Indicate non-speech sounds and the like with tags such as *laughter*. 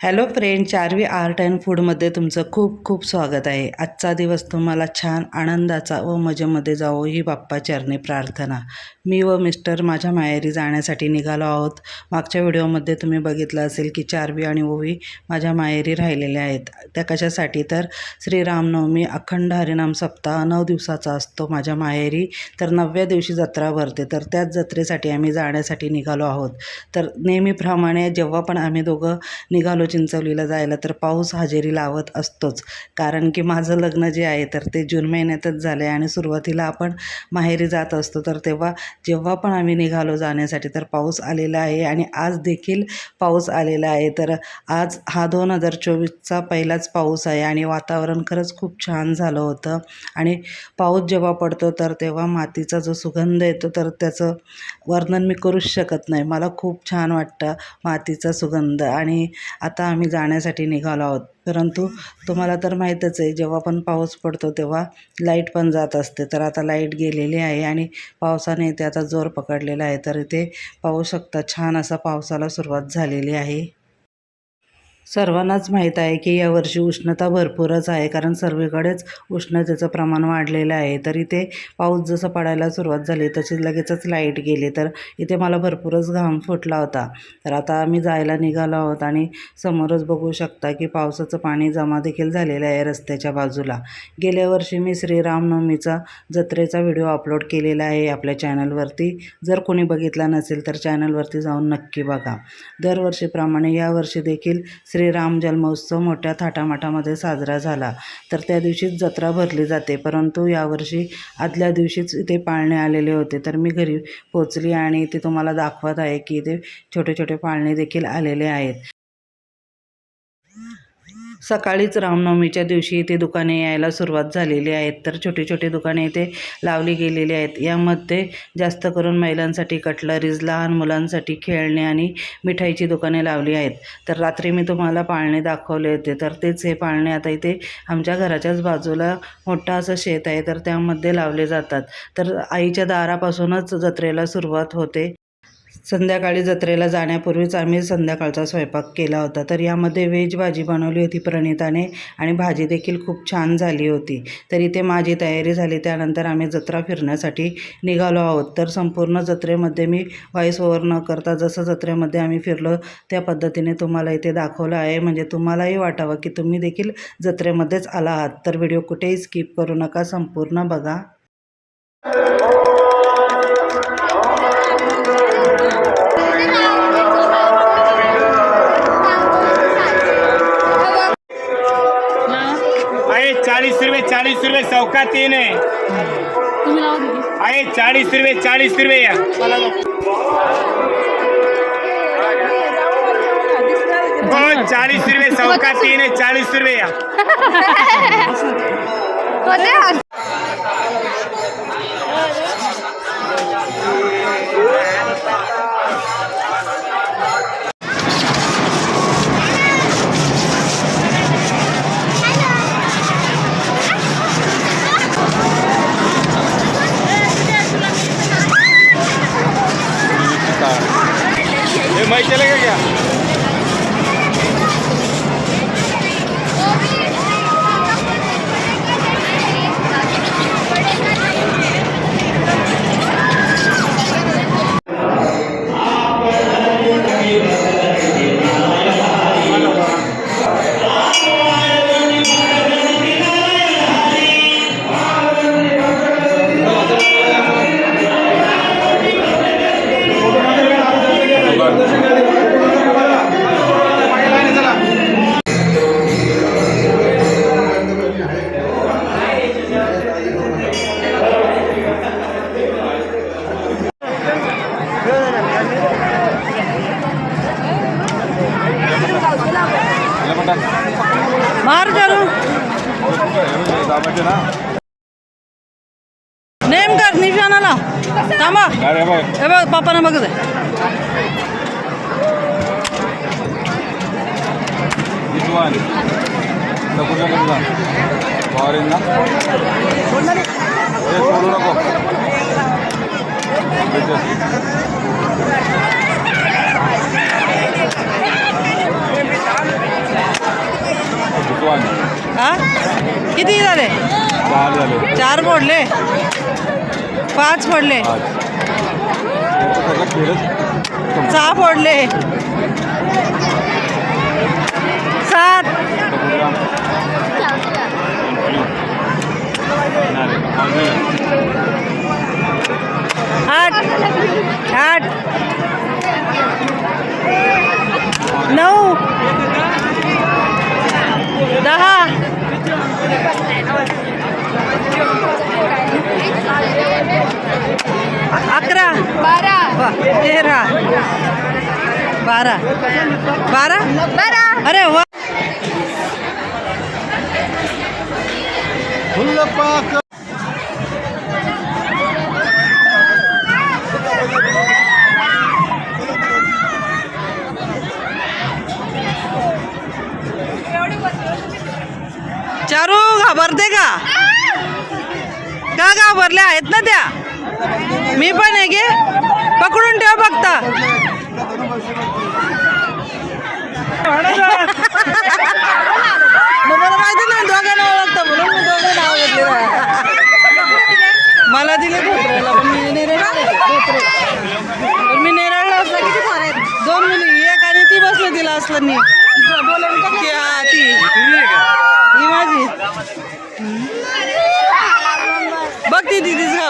Hello friend Charvi art and फूडमध्ये तुमचं खूप खूप स्वागत आहे. आजचा दिवस तुम्हाला छान आनंदाचा व मजेमध्ये जावो ही बाप्पा चरणी प्रार्थना. मी व मिस्टर माझ्या माहेरी जाण्यासाठी निघालो आहोत. मागच्या व्हिडिओमध्ये तुम्ही बघितलं असेल की चारवी आणि ओवी माझ्या माहेरी राहिलेल्या आहेत. त्या कशासाठी? तर श्रीरामनवमी अखंड हरिनाम सप्ताह नऊ दिवसाचा असतो माझ्या माहेरी. तर नवव्या दिवशी जत्रा भरते. तर त्याच जत्रेसाठी आम्ही जाण्यासाठी निघालो आहोत. तर नेहमीप्रमाणे जेव्हा पण आम्ही दोघं निघालो चिंचवलीला जायला तर पाऊस हजेरी लावत असतोच. कारण की माझं लग्न जे आहे तर ते जून महिन्यातच झालं आहे आणि सुरुवातीला आपण माहेरी जात असतो तर तेव्हा जेव्हा पण आम्ही निघालो जाण्यासाठी तर पाऊस आलेला आहे आणि आज देखील पाऊस आलेला आहे. तर आज हा दोन हजार चोवीसचा पहिलाच पाऊस आहे आणि वातावरण खरंच खूप छान झालं होतं. आणि पाऊस जेव्हा पडतो तर तेव्हा मातीचा जो सुगंध येतो तर त्याचं वर्णन मी करूच शकत नाही. मला खूप छान वाटतं मातीचा सुगंध. आणि आता आता आम्ही जाण्यासाठी निघालो आहोत. परंतु तुम्हाला तर माहीतच आहे जेव्हा पण पाऊस पडतो तेव्हा लाइट पण जात असते. तर आता लाइट गेलेली आहे आणि पावसाने ते आता जोर पकडलेला आहे. तर इथे पाहू शकता छान असा पावसाला सुरुवात झालेली आहे. सर्वांनाच माहीत आहे की यावर्षी उष्णता भरपूरच आहे कारण सर्वीकडेच उष्णतेचं प्रमाण वाढलेलं आहे. तर इथे पाऊस जसं पडायला सुरुवात झाली तशी लगेचच लाइट गेली. तर इथे मला भरपूरच घाम फुटला होता. तर आता आम्ही जायला निघालो आहोत आणि समोरच बघू शकता की पावसाचं पाणी जमा देखील झालेलं आहे रस्त्याच्या बाजूला. गेल्या वर्षी मी श्रीरामनवमीचा जत्रेचा व्हिडिओ अपलोड केलेला आहे आपल्या चॅनलवरती. जर कोणी बघितला नसेल तर चॅनलवरती जाऊन नक्की बघा. दरवर्षीप्रमाणे यावर्षी देखील श्रीराम जन्मोत्सव मोठ्या थाटामाटामध्ये साजरा झाला. तर त्या दिवशीच जत्रा भरली जाते. परंतु यावर्षी आदल्या दिवशीच इथे पाळणे आलेले होते. तर मी घरी पोचली आणि ते तुम्हाला दाखवत आहे की इथे छोटे छोटे पाळणे देखील आलेले आहेत. सकाळीच रामनवमीच्या दिवशी इथे दुकाने यायला सुरुवात झालेली आहेत. तर छोटी छोटी दुकाने इथे लावली गेलेली आहेत. यामध्ये जास्त करून महिलांसाठी कटलरीज लहान मुलांसाठी खेळणे आणि मिठाईची दुकाने लावली आहेत. तर रात्री मी तुम्हाला पाळणे दाखवले होते. तर तेच हे पाळणे आता इथे आमच्या घराच्याच बाजूला मोठं असं शेत आहे. तर त्यामध्ये लावले जातात. तर आईच्या दारापासूनच जत्रेला सुरुवात होते. संध्याकाळी जत्रेला जाण्यापूर्वीच आम्ही संध्याकाळचा स्वयंपाक केला होता. तर यामध्ये व्हेज भाजी बनवली होती प्रणिताने आणि भाजी देखील खूप छान झाली होती. तर इथे माझी तयारी झाली. त्यानंतर आम्ही जत्रा फिरण्यासाठी निघालो आहोत. तर संपूर्ण जत्रेमध्ये मी व्हॉईस ओव्हर न करता जसं जत्रेमध्ये आम्ही फिरलो त्या पद्धतीने तुम्हाला इथे दाखवलं आहे. म्हणजे तुम्हालाही वाटावं की तुम्ही देखील जत्रेमध्येच आला आहात. तर व्हिडिओ कुठेही स्किप करू नका. संपूर्ण बघा. चाळीस रुपये सौका तीन है चालीस आहे चाळीस रुपये चाळीस रुपये या. हो चाळीस रुपये सौका तीन आहे चाळीस रुपये या. *laughs* मार करू नेम कर निशाणा लाव थांबा अरे बाय हे किती झाले? चार मोडले? पाच मोडले? सहा मोडले. सात. आठ. आठ. नऊ. दहा. अकरा. बारा. वा, तेरा. बारा. बारा? बारा. अरे वा चारू घाबरते का का घाबरल्या आहेत ना त्या? मी पण आहे गे पकडून ठेव फक्त. मला माहिती नाही म्हणून मी दोघं नाव घेतले मला दिले धोत्रेला पण मी नेरळला धोत्रे पण मी नेरळला असला किती फार आहेत? दोन मुली एक आणि ती बसले तिला असलं मी. ती हा ती. ही माझी.